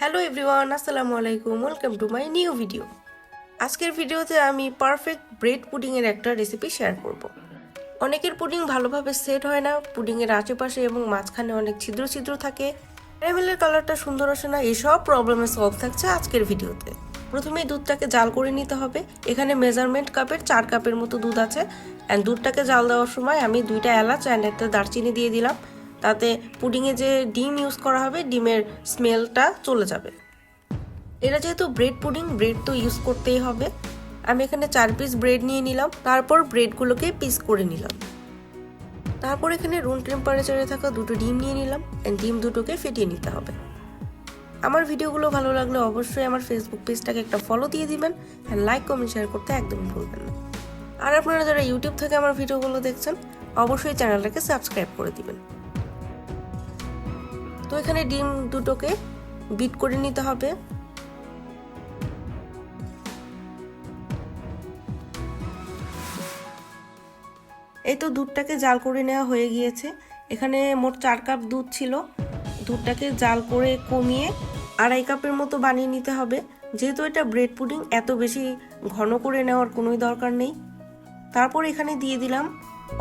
Hello everyone আসসালামু আলাইকুম welcome to my new video আজকের ভিডিওতে আমি পারফেক্ট ব্রেড পুডিংয়ের একটা রেসিপি শেয়ার করব। অনেকের পুডিং ভালোভাবে সেট হয় না পুডিংয়ের আশেপাশে এবং মাঝখানে অনেক ছিদ্র ছিদ্র থাকে। ক্যারামেলের কালারটা সুন্দর আসে না এসব প্রবলেমের সলভ থাকছে আজকের ভিডিওতে প্রথমেই দুধটাকে জাল করে নিতে হবে। এখানে মেজারমেন্ট কাপের চার কাপের মতো দুধ আছে। অ্যান্ড দুধটাকে জাল দেওয়ার সময় আমি দুইটা এলাচ অ্যান্ড একটা দারচিনি দিয়ে দিলাম। তাতে পুডিংয়ে যে ডিম ইউজ করা হবে, ডিমের স্মেলটা চলে যাবে। এটা যেহেতু ব্রেড পুডিং ব্রেড তো ইউজ করতেই হবে। আমি এখানে চার পিস ব্রেড নিয়ে নিলাম, তারপর ব্রেডগুলোকে পিস করে নিলাম। তারপর এখানে রুম টেম্পারেচারে থাকা দুটো ডিম নিয়ে নিলাম অ্যান্ড ডিম দুটোকে ফেটিয়ে নিতে হবে। আমার ভিডিওগুলো ভালো লাগলে অবশ্যই আমার ফেসবুক পেজটাকে একটা ফলো দিয়ে দিবেন অ্যান্ড লাইক কমেন্ট শেয়ার করতে একদমই ভুলবেন না। আর আপনারা যারা ইউটিউব থেকে আমার ভিডিওগুলো দেখছেন, অবশ্যই চ্যানেলটাকে সাবস্ক্রাইব করে দিবেন। তো এখানে ডিম দুটোকে বিট করে নিতে হবে। এই তো দুধটাকে জাল করে নেওয়া হয়ে গিয়েছে। এখানে মোট চার কাপ দুধ ছিল। দুধটাকে জাল করে কমিয়ে আড়াই কাপের মতো বানিয়ে নিতে হবে। যেহেতু এটা ব্রেড পুডিং এত বেশি ঘন করে নেওয়ার কোনোই দরকার নেই। তারপর এখানে দিয়ে দিলাম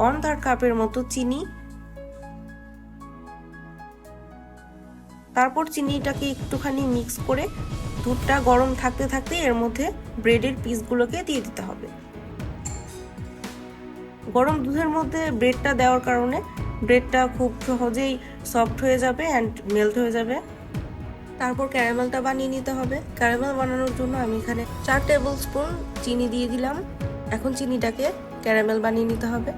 অন থার্ড কাপের মতো চিনি। তারপর চিনিটাকে একটুখানি মিক্স করে দুধটা গরম থাকতে থাকতে এর মধ্যে ব্রেডের পিসগুলোকে দিয়ে দিতে হবে। গরম দুধের মধ্যে ব্রেডটা দেওয়ার কারণে ব্রেডটা খুব সহজেই সফট হয়ে যাবে অ্যান্ড মেল্ট হয়ে যাবে। তারপর ক্যারামেলটা বানিয়ে নিতে হবে। ক্যারামেল বানানোর জন্য আমি এখানে চার টেবিল স্পুন চিনি দিয়ে দিলাম। এখন চিনিটাকে ক্যারামেল বানিয়ে নিতে হবে।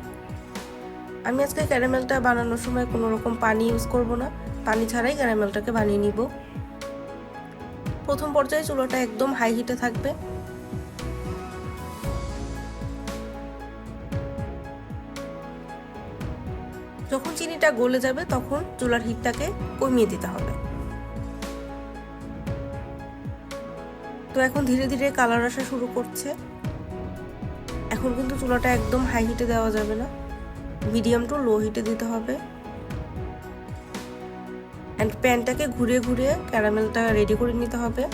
আমি আজকে ক্যারামেলটা বানানোর সময় কোনো রকম পানি ইউজ করব না। পানি ছাড়াই ক্যারামেলটাকে বানিয়ে নিব। প্রথম পর্যায়ে চুলোটা একদম হাই হিটে থাকবে। যখন চিনিটা গলে যাবে, তখন চুলার হিটটাকে কমিয়ে দিতে হবে। তো এখন ধীরে ধীরে কালার আসা শুরু করছে। এখন কিন্তু চুলাটা একদম হাই হিটে দেওয়া যাবে না। মিডিয়াম টু লো হিটে দিতে হবে। অ্যান্ড প্যানটাকে ঘুরিয়ে ঘুরিয়ে ক্যারামেলটা রেডি করে নিতে হবে।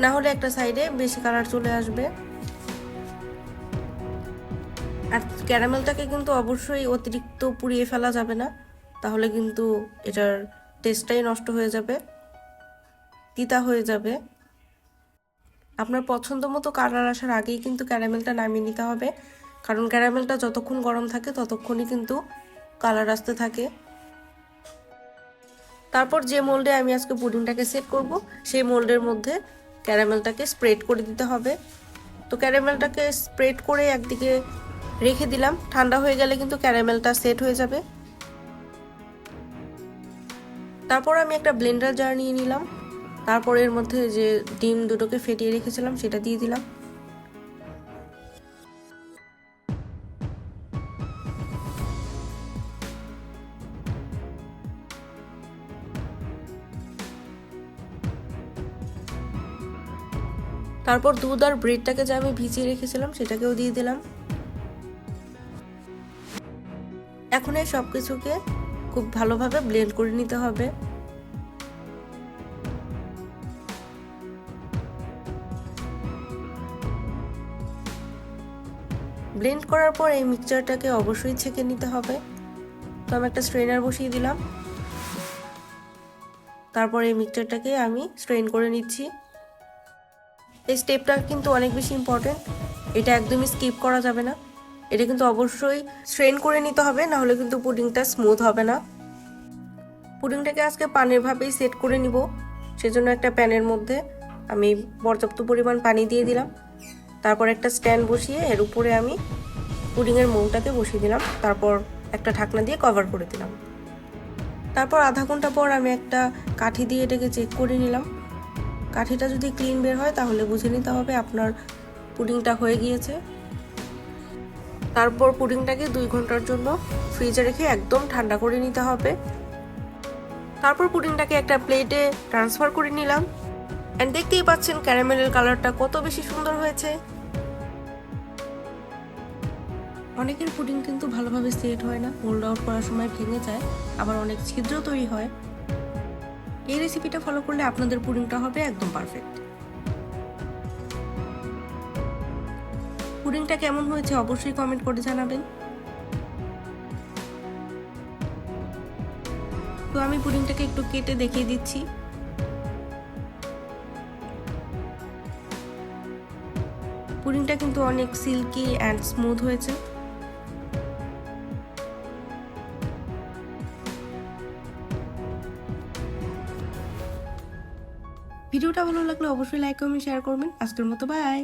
না হলে একটা সাইডে বেশি কালার চলে আসবে। আর ক্যারামেলটাকে কিন্তু অবশ্যই অতিরিক্ত পুড়িয়ে ফেলা যাবে না। তাহলে কিন্তু এটার টেস্টটাই নষ্ট হয়ে যাবে। তিতা হয়ে যাবে। আপনার পছন্দ মতো কালার আসার আগেই কিন্তু ক্যারামেলটা নামিয়ে নিতে হবে। কারণ ক্যারামেলটা যতক্ষণ গরম থাকে ততক্ষণই কিন্তু কালার আসতে থাকে। তারপর যে মোল্ডে আমি আজকে পুডিংটাকে সেট করব, সেই মোল্ডের মধ্যে ক্যারামেলটাকে স্প্রেড করে দিতে হবে। তো ক্যারামেলটাকে স্প্রেড করে একদিকে রেখে দিলাম। ঠান্ডা হয়ে গেলে কিন্তু ক্যারামেলটা সেট হয়ে যাবে। তারপর আমি একটা ব্লেন্ডার জার নিয়ে নিলাম। তারপর এর মধ্যে যে ডিম দুটোকে ফেটিয়ে রেখেছিলাম, সেটা দিয়ে দিলাম। তারপর দুধ আর ব্রেডটাকে যে আমি ভিজিয়ে রেখেছিলাম, সেটাকেও দিয়ে দিলাম। এখন এই সব কিছুকে খুব ভালোভাবে ব্লেন্ড করে নিতে হবে। ব্লেন্ড করার পর এই মিক্সচারটাকে অবশ্যই ছেঁকে নিতে হবে। তো আমি একটা স্ট্রেনার বসিয়ে দিলাম। তারপর এই মিক্সচারটাকে আমি স্ট্রেন করে নিচ্ছি। এই স্টেপটা কিন্তু অনেক বেশি ইম্পর্টেন্ট এটা একদমই স্কিপ করা যাবে না। এটা কিন্তু অবশ্যই স্ট্রেন করে নিতে হবে না হলে কিন্তু পুডিংটা স্মুথ হবে না। পুডিংটাকে আজকে পানির ভাবেই সেট করে নিব। সেজন্য একটা প্যানের মধ্যে আমি পর্যাপ্ত পরিমাণ পানি দিয়ে দিলাম। তারপর একটা স্ট্যান্ড বসিয়ে এর উপরে আমি পুডিংয়ের মৌটাকে বসিয়ে দিলাম। তারপর একটা ঢাকনা দিয়ে কভার করে দিলাম। তারপর আধা ঘণ্টা পর আমি একটা কাঠি দিয়ে এটাকে চেক করে নিলাম। কাঠিটা যদি ক্লিন বের হয়, তাহলে বুঝে নিতে হবে আপনার পুডিংটা হয়ে গিয়েছে। তারপর পুডিংটাকে দুই ঘণ্টার জন্য ফ্রিজে রেখে একদম ঠান্ডা করে নিতে হবে। তারপর পুডিংটাকে একটা প্লেটে ট্রান্সফার করে নিলাম। অ্যান্ড দেখতেই পাচ্ছেন ক্যারামেলের কালারটা কত বেশি সুন্দর হয়েছে। অনেকের পুডিং কিন্তু ভালোভাবে সেট হয় না হোল্ড আউট করার সময় ভেঙে যায়, আবার অনেক ছিদ্র তৈরি হয়। এই রেসিপিটা ফলো করলে আপনাদের পুডিংটা হবে একদম পারফেক্ট পুডিংটা কেমন হয়েছে অবশ্যই কমেন্ট করে জানাবেন। তো আমি পুডিংটাকে একটু কেটে দেখিয়ে দিচ্ছি। পুডিংটা কিন্তু অনেক সিল্কি অ্যান্ড স্মুথ হয়েছে। ভিডিওটা ভালো লাগলে অবশ্যই লাইক কমেন্ট শেয়ার করবেন। আজকের মতো বাই